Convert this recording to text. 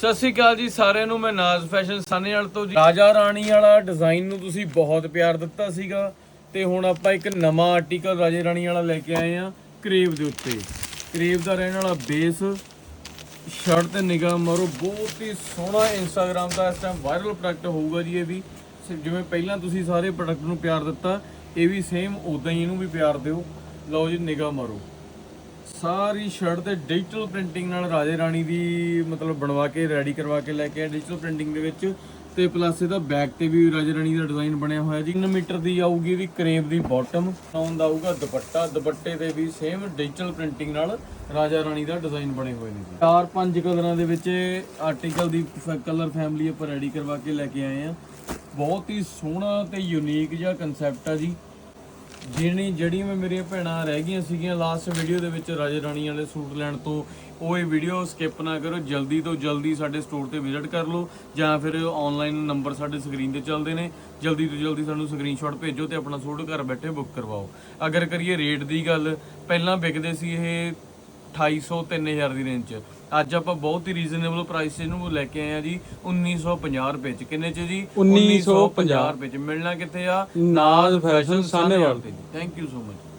ਸਤਿ ਸ਼੍ਰੀ ਅਕਾਲ ਜੀ ਸਾਰਿਆਂ ਨੂੰ, ਮੈਂ ਨਾਜ਼ ਫੈਸ਼ਨ ਸਾਨੇਵਾਲ ਤੋਂ ਜੀ। ਰਾਜਾ ਰਾਣੀ ਵਾਲਾ ਡਿਜ਼ਾਈਨ ਨੂੰ ਤੁਸੀਂ ਬਹੁਤ ਪਿਆਰ ਦਿੱਤਾ ਸੀਗਾ ਤੇ ਹੁਣ ਆਪਾਂ ਇੱਕ ਨਵਾਂ ਆਰਟੀਕਲ ਰਾਜੇ ਰਾਣੀ ਵਾਲਾ ਲੈ ਕੇ ਆਏ ਆ ਕਰੇਵ ਦੇ ਉੱਤੇ। ਕਰੇਵ ਦਾ ਰਹਿਣ ਵਾਲਾ ਬੇਸ ਸ਼ਰਟ ਤੇ ਨਿਗਾਹ ਮਾਰੋ, ਬਹੁਤ ਹੀ ਸੋਹਣਾ ਇੰਸਟਾਗ੍ਰam ਦਾ ਇਸ ਟਾਈਮ ਵਾਇਰਲ ਪ੍ਰੋਡਕਟ ਹੋਊਗਾ ਜੀ ਇਹ ਵੀ। ਸ- ਜਿਵੇਂ ਪਹਿਲਾਂ ਤੁਸੀਂ ਸਾਰੇ ਪ੍ਰੋਡਕਟ ਨੂੰ ਪਿਆਰ ਦਿੱਤਾ, ਇਹ ਵੀ ਸੇਮ ਉਦਾਂ ਹੀ ਇਹਨੂੰ ਵੀ ਪਿਆਰ ਦਿਓ। ਲਓ ਜੀ, ਨਿਗਾਹ ਮਾਰੋ। ਸਾਰੀ ਸ਼ਰਟ ਤੇ ਡਿਜੀਟਲ ਪ੍ਰਿੰਟਿੰਗ ਨਾਲ ਰਾਜੇ ਰਾਣੀ ਦੀ ਮਤਲਬ ਬਣਵਾ ਕੇ ਰੈਡੀ ਕਰਵਾ ਕੇ ਲੈ ਕੇ ਆਏ ਡਿਜੀਟਲ ਪ੍ਰਿੰਟਿੰਗ ਦੇ ਵਿੱਚ। ਤੇ ਪਲੱਸ ਇਹਦਾ ਬੈਕ ਤੇ ਵੀ ਰਾਜੇ ਰਾਣੀ ਦਾ ਡਿਜ਼ਾਈਨ ਬਣਿਆ ਹੋਇਆ ਜੀ। 3 ਮੀਟਰ ਦੀ ਆਊਗੀ ਇਹਦੀ ਕਰੇਵ ਦੀ ਬਾਟਮ ਆਉਣ ਦਾ ਆਊਗਾ ਦੁਪੱਟਾ। ਦੁਪੱਟੇ ਤੇ ਵੀ ਸੇਮ ਡਿਜੀਟਲ ਪ੍ਰਿੰਟਿੰਗ ਨਾਲ ਰਾਜਾ ਰਾਣੀ ਦਾ ਡਿਜ਼ਾਈਨ ਬਣੇ ਹੋਏ ਨੇ ਜੀ। ਚਾਰ ਪੰਜ ਕਲਰਾਂ ਦੇ ਵਿੱਚ ਆਰਟੀਕਲ ਦੀ ਕਲਰ ਫੈਮਿਲੀ ਆਪਾਂ ਰੈਡੀ ਕਰਵਾ ਕੇ ਲੈ ਕੇ ਆਏ ਆ। ਬਹੁਤ ਹੀ ਸੋਹਣਾ ਤੇ ਯੂਨੀਕ ਜਿਹਾ ਕਨਸੈਪਟ ਆ ਜੀ। ਜਿਹੜੀ ਜਿਹੜੀਆਂ ਮੈਂ ਮੇਰੀਆਂ ਭੈਣਾਂ ਰਹਿ ਗਈਆਂ ਸੀਗੀਆਂ ਲਾਸਟ ਵੀਡੀਓ ਦੇ ਵਿੱਚ ਰਾਜੇ ਰਾਣੀ ਵਾਲੇ ਸੂਟ ਲੈਣ ਤੋਂ, ਉਹ ਇਹ ਵੀਡੀਓ ਸਕਿਪ ਨਾ ਕਰੋ, ਜਲਦੀ ਤੋਂ ਜਲਦੀ ਸਾਡੇ ਸਟੋਰ ਤੇ ਵਿਜ਼ਿਟ ਕਰ ਲਓ, ਜਾਂ ਫਿਰ ਆਨਲਾਈਨ ਨੰਬਰ ਸਾਡੇ ਸਕਰੀਨ ਤੇ ਚੱਲਦੇ ਨੇ, ਜਲਦੀ ਤੋਂ ਜਲਦੀ ਸਾਨੂੰ ਸਕਰੀਨਸ਼ਾਟ ਭੇਜੋ ਤੇ ਆਪਣਾ ਸੂਟ ਘਰ ਬੈਠੇ ਬੁੱਕ ਕਰਵਾਓ। ਅਗਰ ਕਰੀਏ ਰੇਟ ਦੀ ਗੱਲ, ਪਹਿਲਾਂ ਵਿਕਦੇ ਸੀ ਇਹ 2800 3000 ਦੀ ਰੇਂਜ 'ਚ। ਅੱਜ ਆਪਾਂ ਬਹੁਤ ਹੀ ਰੀਜ਼ਨੇਬਲ ਪ੍ਰਾਈਸ ਇਹਨੂੰ ਲੈ ਕੇ ਆਏ ਆ ਜੀ 1950 ਰੁਪਏ 'ਚ। ਕਿੰਨੇ 'ਚ ਜੀ? 1950 ਰੁਪਏ 'ਚ। ਮਿਲਣਾ ਕਿੱਥੇ ਆ? Naaz fashion Sahnewal thank you so much